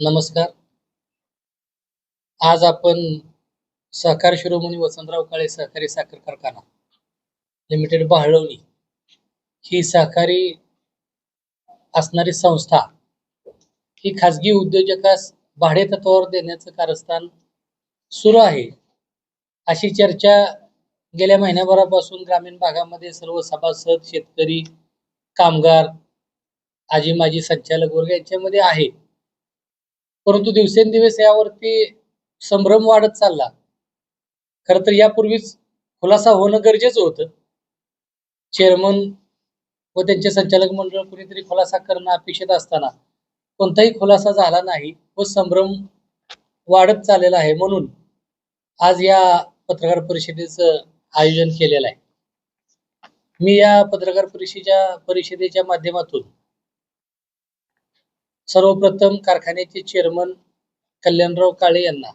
नमस्कार. आज आपण सहकार शिरोमणी वसंतराव काळे सहकारी साखर कारखाना लिमिटेड बहाळवणी ही सहकारी असणारी संस्था ही खाजगी उद्योजकास भाडे तत्वावर देण्याचं कारस्थान सुरू आहे. अशी चर्चा गेल्या महिन्याभरापासून ग्रामीण भागामध्ये सर्व सभासद शेतकरी कामगार आजी माजी संचालक वर्ग यांच्यामध्ये आहे. परंतु दिवसेंदिवस यावरती संभ्रम वाढत चालला. खर तर यापूर्वीच खुलासा होणं गरजेचं होतं. चेअरमन व त्यांचे संचालक मंडळ कुणीतरी खुलासा करणं अपेक्षित असताना कोणताही खुलासा झाला नाही व संभ्रम वाढत चाललेला आहे म्हणून आज या पत्रकार परिषदेचं आयोजन केलेलं आहे. मी या पत्रकार परिषदेच्या परिषदेच्या माध्यमातून सर्वप्रथम कारखान्याचे चेअरमन कल्याणराव काळे यांना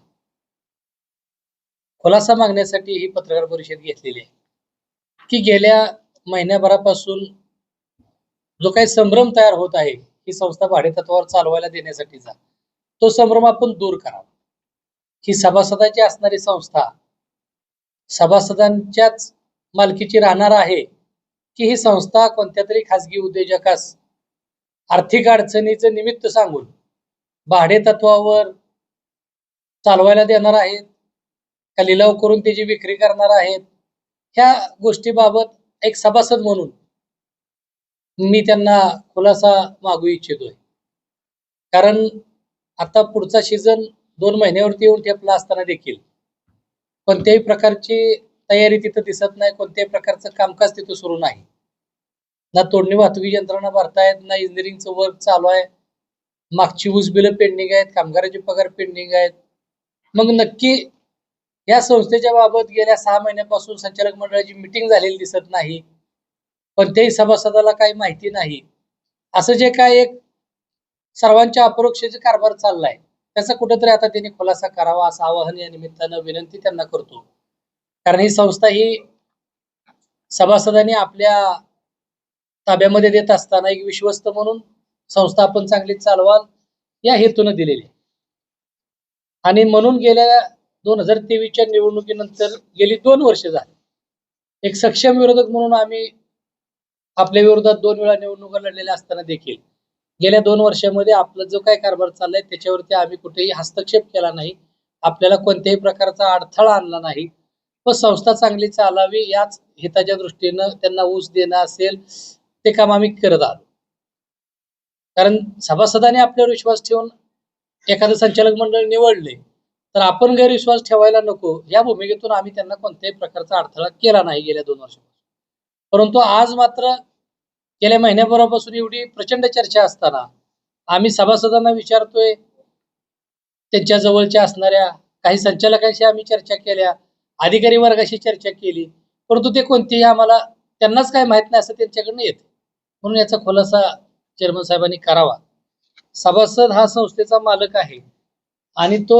खुलासा मागण्यासाठी ही पत्रकार परिषद घेतलेली आहे. की गेल्या महिन्याभरापासून जो काही संभ्रम तयार होत आहे ही संस्था भाडेतत्वावर चालवायला देण्यासाठीचा तो संभ्रम आपण दूर करावा. ही सभासदाची असणारी संस्था सभासदांच्याच मालकीची राहणार आहे की ही संस्था कोणत्या तरी खासगी उद्योजकास आर्थिक अडचणीचं निमित्त सांगून भाडे तत्वावर चालवायला देणार आहेत का लिलाव करून त्याची विक्री करणार आहेत. ह्या गोष्टीबाबत एक सभासद म्हणून मी त्यांना खुलासा मागू इच्छितोय. कारण आता पुढचा सीझन दोन महिन्यावरती येऊन ठेपला असताना देखील कोणत्याही प्रकारची तयारी तिथं दिसत नाही कोणत्याही प्रकारचं कामकाज तिथं सुरू नाही. ना तोडणी वाहतुकी यंत्रणा भरतायत ना इंजिनिअरिंगचं वर्क चालू आहे. मागची ऊस बिलं पेंडिंग आहेत कामगाराचे पगार पेंडिंग आहेत. मग नक्की या संस्थेच्या बाबत गेल्या सहा महिन्यापासून संचालक मंडळाची मिटिंग झालेली दिसत नाही. कोणत्याही सभासदाला काही माहिती नाही. असं जे काय एक सर्वांच्या अपरोक्षाचे कारभार चाललाय त्याचा कुठेतरी आता त्यांनी खुलासा करावा असं आवाहन या निमित्तानं विनंती त्यांना करतो. कारण ही संस्था ही सभासदांनी आपल्या ताब्यामध्ये देत असताना एक विश्वस्त म्हणून संस्था आपण चांगली चालवाल या हेतून दिलेली. आणि म्हणून गेल्या दोन हजार तेवीसच्या निवडणुकीनंतर गेली दोन वर्ष झाली. एक सक्षम विरोधक म्हणून आम्ही आपल्या विरोधात दोन वेळा निवडणुका लढलेल्या असताना देखील. गेल्या दोन वर्षामध्ये आपला जो काही कारभार चाललाय त्याच्यावरती आम्ही कुठेही हस्तक्षेप केला नाही. आपल्याला कोणत्याही प्रकारचा अडथळा आणला नाही. व संस्था चांगली चालावी याच हिताच्या दृष्टीनं त्यांना ऊस देणं असेल ते काम आम्ही करत आहोत कारण सभासदाने आपल्यावर विश्वास ठेवून एखादं संचालक मंडळ निवडले तर आपण गैरविश्वास ठेवायला नको. या भूमिकेतून आम्ही त्यांना कोणत्याही प्रकारचा अडथळा केला नाही गेल्या दोन वर्षापासून. परंतु आज मात्र गेल्या महिन्याभरापासून एवढी प्रचंड चर्चा असताना आम्ही सभासदांना विचारतोय त्यांच्या जवळच्या असणाऱ्या काही संचालकांशी आम्ही चर्चा केल्या अधिकारी वर्गाशी चर्चा केली परंतु ते कोणतेही आम्हाला त्यांनाच काय माहीत नाही असं त्यांच्याकडनं येते. म्हणून याचा खुलासा चेअरमन साहेबांनी करावा. सभासद हा संस्थेचा मालक आहे आणि तो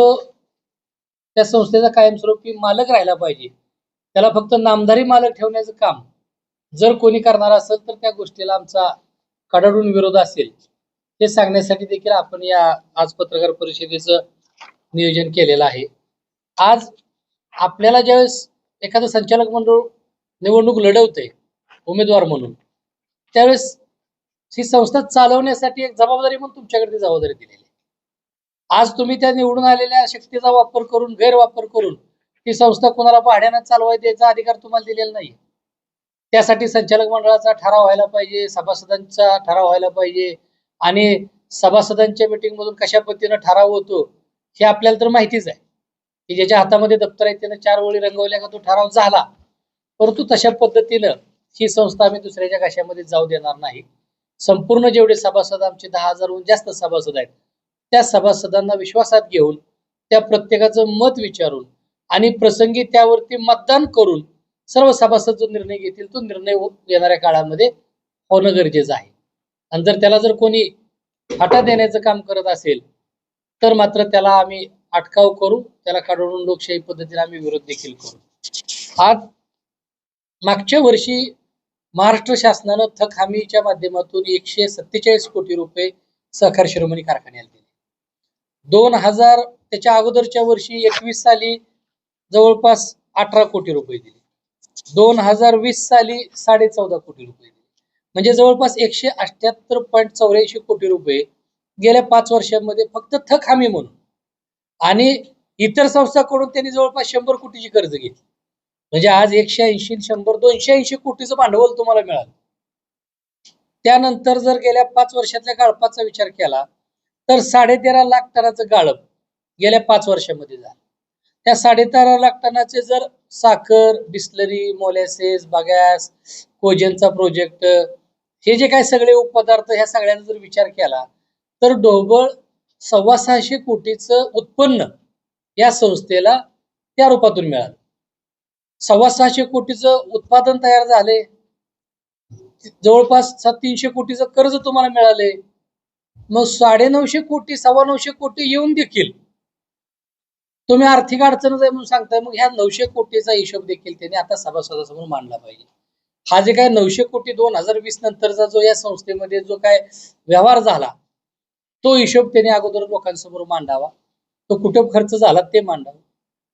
त्या संस्थेचा कायमस्वरूपी मालक राहिला पाहिजे. त्याला फक्त नामधारी मालक ठेवण्याचं काम. जर कोणी करणार असेल तर त्या गोष्टीला आमचा कडाडून विरोध असेल. हे सांगण्यासाठी देखील आपण या आज पत्रकार परिषदेचं नियोजन केलेलं आहे. आज आपल्याला ज्यावेळेस एखादं संचालक मंडळ निवडणूक लढवते उमेदवार म्हणून त्यावेळेस ही संस्था चालवण्यासाठी एक जबाबदारी म्हणून तुमच्याकडे जबाबदारी दिलेली आहे. आज तुम्ही त्या निवडून आलेल्या शक्तीचा वापर करून गैरवापर करून ही संस्था कोणाला भाड्यानं चालवाय द्यायचा अधिकार तुम्हाला दिलेला नाही त्यासाठी संचालक मंडळाचा ठराव व्हायला पाहिजे सभासदांचा ठराव व्हायला पाहिजे आणि सभासदांच्या मिटिंग मधून कशा पद्धतीनं ठराव होतो हे आपल्याला तर माहितीच आहे. की ज्याच्या हातामध्ये दप्तर आहे त्यानं चार ओळी रंगवल्या का तो ठराव झाला. परंतु तशा पद्धतीनं ही संस्था आम्ही दुसऱ्याच्या कशामध्ये जाऊ देणार नाही. संपूर्ण जेवढे सभासद आमचे दहा हजारहून जास्त सभासद आहेत त्या सभासदांना विश्वासात घेऊन त्या प्रत्येकाचं मत विचारून आणि प्रसंगी त्यावरती मतदान करून सर्व सभासद जो निर्णय घेतील तो निर्णय हो- येणाऱ्या काळामध्ये होणं गरजेचं आहे. आणि जर त्याला जर कोणी फाटा देण्याचं काम करत असेल तर मात्र त्याला आम्ही अटकाव करू त्याला काढून लोकशाही पद्धतीने आम्ही विरोध देखील करू. आज मागच्या वर्षी महाराष्ट्र शासनानं थक हमीच्या माध्यमातून एकशे सत्तेचाळीस कोटी रुपये सहकार शिरोमणी कारखान्याला दिले. दोन हजार त्याच्या अगोदरच्या वर्षी एकवीस साली जवळपास अठरा कोटी रुपये दिले. दोन हजार वीस साली साडे चौदा कोटी रुपये दिले. म्हणजे जवळपास एकशे अठ्याहत्तर पॉईंट चौऱ्याऐंशी कोटी रुपये गेल्या पाच वर्षांमध्ये फक्त थक हमी म्हणून. आणि इतर संस्थांकडून त्यांनी जवळपास शंभर कोटीची कर्ज घेतली. म्हणजे आज एकशे ऐंशी शंभर दोनशे ऐंशी कोटीचं भांडवल तुम्हाला मिळालं. त्यानंतर जर गेल्या पाच वर्षातल्या गाळपाचा विचार केला तर साडेतेरा लाख टनाचं गाळप गेल्या पाच वर्षामध्ये झालं. त्या साडेतेरा लाख टनाचे जर साखर बिस्लरी मोलॅसेस बगॅस कोजनचा प्रोजेक्ट हे जे काही सगळे उपपदार्थ ह्या सगळ्यांचा जर विचार केला तर ढोबळ सव्वा सहाशे कोटीचं उत्पन्न या संस्थेला त्या रूपातून मिळालं. सव्वा सहाशे कोटीचं उत्पादन तयार झाले. जवळपास सात तीनशे कोटीचं कर्ज तुम्हाला मिळाले. मग साडे नऊशे कोटी सव्वा नऊशे कोटी येऊन देखील तुम्ही आर्थिक अडचणच आहे म्हणून सांगताय. मग ह्या नऊशे कोटीचा हिशोब देखील त्यांनी आता सभासदासमोर मांडला पाहिजे. हा जे काय नऊशे कोटी दोन हजार वीस नंतरचा जो या संस्थेमध्ये जो काय व्यवहार झाला तो हिशोब त्यांनी अगोदर लोकांसमोर मांडावा. तो कुठं खर्च झाला ते मांडावा.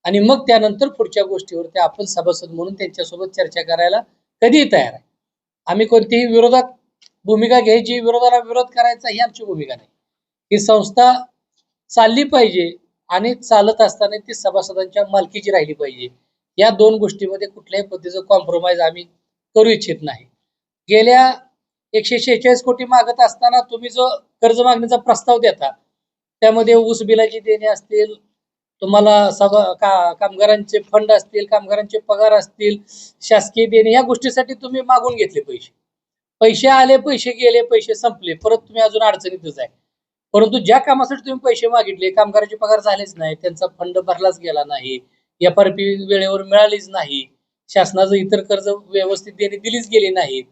आणि मग त्यानंतर पुढच्या गोष्टीवरती आपण सभासद म्हणून त्यांच्यासोबत चर्चा करायला कधीही तयार आहे. आम्ही कोणतीही विरोधात भूमिका घ्यायची विरोधाला विरोध करायचा ही आमची भूमिका नाही. ही संस्था चालली पाहिजे आणि चालत असताना ती सभासदांच्या मालकीची राहिली पाहिजे. या दोन गोष्टीमध्ये कुठल्याही पद्धतीचं कॉम्प्रोमाइज आम्ही करू इच्छित नाही. गेल्या एकशे शेहेचाळीस कोटी मागत असताना तुम्ही जो कर्ज मागण्याचा प्रस्ताव देता त्यामध्ये ऊस बिलाची देणे असतील तुम्हाला सभा का कामगारांचे फंड असतील कामगारांचे पगार असतील शासकीय देणे या गोष्टीसाठी तुम्ही मागून घेतले पैसे. पैसे आले पैसे गेले पैसे संपले परत तुम्ही अजून अडचणीतच आहे. परंतु ज्या कामासाठी तुम्ही पैसे मागितले कामगाराचे पगार झालेच नाही त्यांचा फंड भरलाच गेला नाही एफ आर पी वेळेवर मिळालीच नाही शासनाचं इतर कर्ज व्यवस्थित देणे दिलीच गेली नाहीत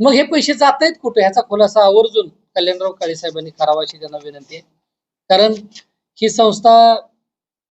मग हे पैसे जात आहेत कुठे? ह्याचा खुलासा आवर्जून कल्याणराव काळे साहेबांनी करावा अशी त्यांना विनंती आहे. कारण ही संस्था